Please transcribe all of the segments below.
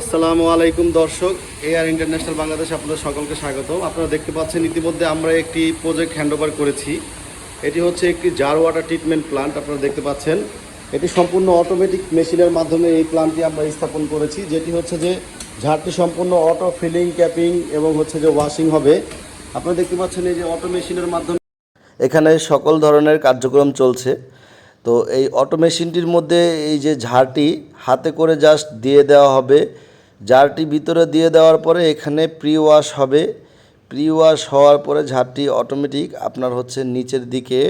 আসসালামু আলাইকুম দর্শক এআর ইন্টারন্যাশনাল বাংলাদেশ আপনাদের সকলকে স্বাগত আপনারা দেখতে পাচ্ছেন ইতিমধ্যে আমরা একটি প্রজেক্ট হ্যান্ডওভার করেছি। এটি হচ্ছে একটি জার ওয়াটার ট্রিটমেন্ট প্লান্ট আপনারা দেখতে পাচ্ছেন। এটি সম্পূর্ণ অটোমেটিক মেশিনের মাধ্যমে এই প্লান্টটি আমরা স্থাপন করেছি, যেটি হচ্ছে যে ঝাড়টি সম্পূর্ণ অটো ফিলিং ক্যাপিং এবং হচ্ছে যে ওয়াশিং হবে। আপনারা দেখতে পাচ্ছেন এই যে অটো মেশিনের মাধ্যমে এখানে সকল ধরনের কার্যক্রম চলছে। তো এই অটো মেশিনটির মধ্যে এই যে ঝাড়টি হাতে করে জাস্ট দিয়ে দেওয়া হবে। জারটি ভিতরে দিয়ে দেওয়ার পরে এখানে প্রি ওয়াশ হবে। প্রি ওয়াশ হওয়ার পরে ঝাড়টি অটোমেটিক আপনার হচ্ছে নিচের দিকে,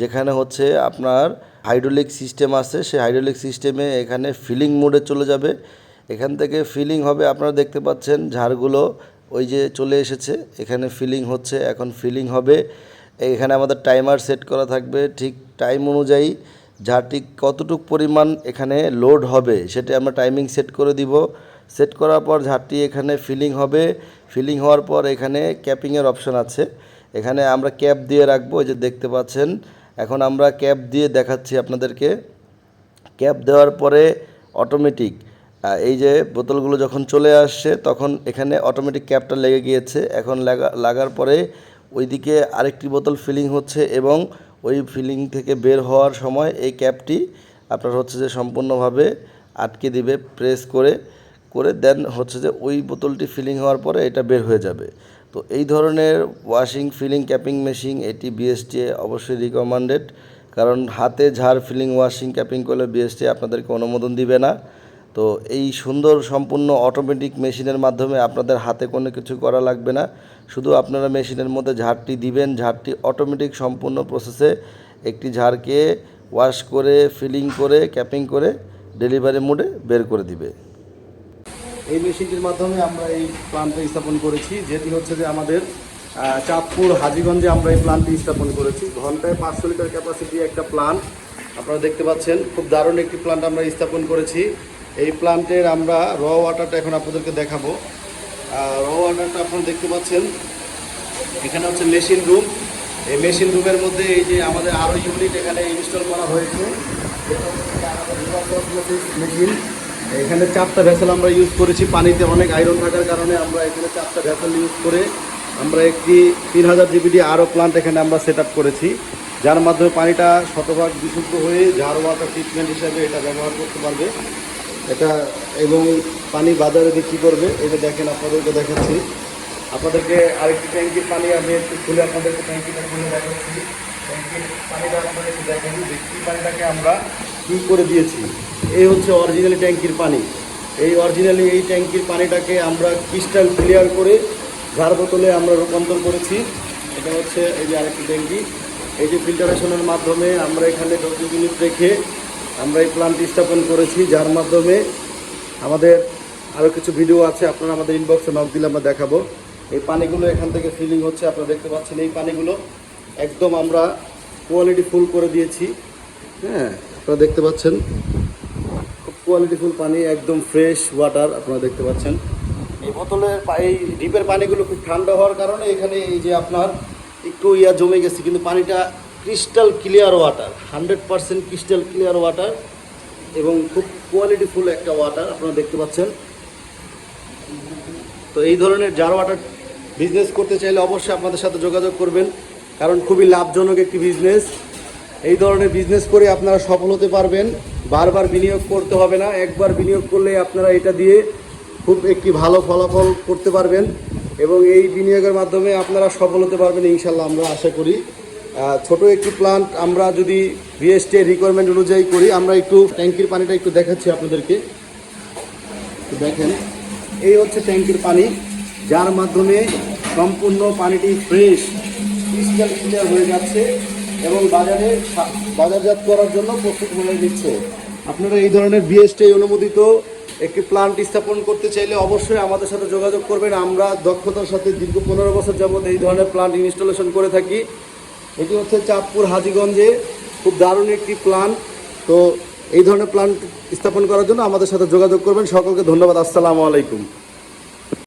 যেখানে হচ্ছে আপনার হাইড্রোলিক সিস্টেম আছে, সেই হাইড্রোলিক সিস্টেমে এখানে ফিলিং মোডে চলে যাবে। এখান থেকে ফিলিং হবে, আপনারা দেখতে পাচ্ছেন ঝাড়গুলো ওই যে চলে এসেছে। এখানে ফিলিং হচ্ছে, এখন ফিলিং হবে। এখানে আমাদের টাইমার সেট করা থাকবে। ঠিক টাইম অনুযায়ী ঝাড়টি কতটুক পরিমাণ এখানে লোড হবে, সেটা আমরা টাইমিং সেট করে দিব। সেট করার পর ঝাড়টি এখানে ফিলিং হবে। ফিলিং হওয়ার পর এখানে ক্যাপিংয়ের অপশন আছে। এখানে আমরা ক্যাপ দিয়ে রাখব যে দেখতে পাচ্ছেন। এখন আমরা ক্যাপ দিয়ে দেখাচ্ছি আপনাদেরকে। ক্যাপ দেওয়ার পরে অটোমেটিক এই যে বোতলগুলো যখন চলে আসছে, তখন এখানে অটোমেটিক ক্যাপটা লেগে গিয়েছে। এখন লাগা, লাগার পরে ওইদিকে আরেকটি বোতল ফিলিং হচ্ছে এবং ওই ফিলিং থেকে বের হওয়ার সময় এই ক্যাপটি আপনার হচ্ছে যে সম্পূর্ণভাবে আটকে দিবে, প্রেস করে করে দেন হচ্ছে যে ওই বোতলটি ফিলিং হওয়ার পরে এটা বের হয়ে যাবে। তো এই ধরনের ওয়াশিং, ফিলিং, ক্যাপিং মেশিন এটি বিএসটি অবশ্যই রিকমেন্ডেড কারণ হাতে ঝাড় ফিলিং, ওয়াশিং, ক্যাপিং করলে বিএসটি আপনাদেরকে অনুমোদন দিবে না। তো এই সুন্দর সম্পূর্ণ অটোমেটিক মেশিনের মাধ্যমে আপনাদের হাতে কোনো কিছু করা লাগবে না। শুধু আপনারা মেশিনের মধ্যে ঝাড়টি দিবেন, ঝাড়টি অটোমেটিক সম্পূর্ণ প্রসেসে একটি ঝাড়কে ওয়াশ করে ফিলিং করে ক্যাপিং করে ডেলিভারি মোডে বের করে দিবে। এই মেশিনটির মাধ্যমে আমরা এই প্লান্টটা স্থাপন করেছি, যেটি হচ্ছে যে আমাদের চাঁদপুর, হাজিগঞ্জে আমরা এই প্লান্টটি স্থাপন করেছি। ঘন্টায় পাঁচশো লিটার ক্যাপাসিটি একটা প্লান্ট আপনারা দেখতে পাচ্ছেন, খুব দারুণ একটি প্লান্ট আমরা স্থাপন করেছি। এই প্লান্টের আমরা র ওয়াটারটা এখন আপনাদেরকে দেখাবো। র ওয়াটারটা আপনারা দেখতে পাচ্ছেন। এখানে হচ্ছে মেশিন রুম এই মেশিন রুমের মধ্যে এই যে আমাদের আরও ইউনিট এখানে ইনস্টল করা হয়েছে। মেশিন এখানে চারটা ভেসেল আমরা ইউজ করেছি। পানিতে অনেক আয়রন থাকার কারণে আমরা এখানে চারটা ভেসেল ইউজ করে আমরা একটি তিন হাজার জিবিডি আরও প্লান্ট এখানে আমরা সেট করেছি। যার মাধ্যমে পানিটা শতভাগ বিশুদ্ধ হয়ে ঝাড় ওয়াটার ট্রিটমেন্ট হিসাবে এটা ব্যবহার করতে পারবে। এটা এবং পানি বাজারে বিক্রি করবে, এটা দেখেন, আপনাদেরকে দেখাচ্ছি। আপনাদেরকে আরেকটি ট্যাঙ্কির পানি আমি একটু খুলে আপনাদেরকে ট্যাঙ্কিটা খুলে দেখাচ্ছি। ট্যাঙ্কির পানিটা আপনাদের একটু দেখেন, যে কী পানিটাকে আমরা কী করে দিয়েছি। এই হচ্ছে অরিজিনালি ট্যাঙ্কির পানি। এই অরিজিনালি এই ট্যাঙ্কির পানিটাকে আমরা ক্রিস্টাল ক্লিয়ার করে ঝাড় বোতলে আমরা রূপান্তর করেছি। এটা হচ্ছে এই যে আরেকটি ট্যাঙ্কি। এই যে ফিল্টারেশনের মাধ্যমে আমরা এখানে দশ ইউনিট রেখে আমরা এই প্ল্যান্ট স্থাপন করেছি, যার মাধ্যমে আমাদের আরও কিছু ভিডিও আছে, আপনারা আমাদের ইনবক্সে নক দিলে আমরা দেখাবো। এই পানিগুলো এখান থেকে ফিলিং হচ্ছে, আপনারা দেখতে পাচ্ছেন এই পানিগুলো একদম আমরা কোয়ালিটি ফুল করে দিয়েছি। হ্যাঁ আপনারা দেখতে পাচ্ছেন, খুব কোয়ালিটিফুল পানি, একদম ফ্রেশ ওয়াটার আপনারা দেখতে পাচ্ছেন। এই বোতলের এই ডিপের পানিগুলো খুব ঠান্ডা হওয়ার কারণে এখানে এই যে আপনার একটু ইয়া জমে গেছে, কিন্তু পানিটা crystal clear water, hundred percent crystal clear water এবং খুব কোয়ালিটিফুল একটা ওয়াটার আপনারা দেখতে পাচ্ছেন। তো এই ধরনের জার ওয়াটার বিজনেস করতে চাইলে অবশ্যই আপনাদের সাথে যোগাযোগ করবেন, কারণ খুবই লাভজনক একটি বিজনেস এই ধরনের বিজনেস করে আপনারা সফল হতে পারবেন, বারবার বিনিয়োগ করতে হবে না, একবার বিনিয়োগ করলে আপনারা এটা দিয়ে খুব একটি ভালো ফলাফল করতে পারবেন এবং এই বিনিয়োগের মাধ্যমে আপনারা সফল হতে পারবেন ইনশাল্লাহ আমরা আশা করি। ছোট একটি প্লান্ট আমরা যদি বিএসটি রিকোয়ারমেন্ট অনুযায়ী করি, আমরা একটু ট্যাঙ্কির পানিটা একটু দেখাচ্ছি আপনাদেরকে। দেখেন। এই হচ্ছে ট্যাঙ্কির পানি, যার মাধ্যমে সম্পূর্ণ পানিটি ফ্রেশ ক্রিস্টাল ক্লিয়ার হয়ে যাচ্ছে এবং বাজারে বাজারজাত করার জন্য প্রস্তুত হয়ে দিচ্ছে আপনারা এই ধরনের বিএসটি অনুমোদিত একটি প্লান্ট স্থাপন করতে চাইলে অবশ্যই আমাদের সাথে যোগাযোগ করবেন। আমরা দক্ষতার সাথে দীর্ঘ পনেরো বছর যাবত এই ধরনের প্লান্ট ইনস্টলেশন করে থাকি। এটি হচ্ছে চাঁদপুর হাজিগঞ্জে। খুব দারুণ একটি প্ল্যান তো এই ধরনের প্ল্যান স্থাপন করার জন্য আমাদের সাথে যোগাযোগ করবেন। সকলকে ধন্যবাদ। আসসালামু আলাইকুম।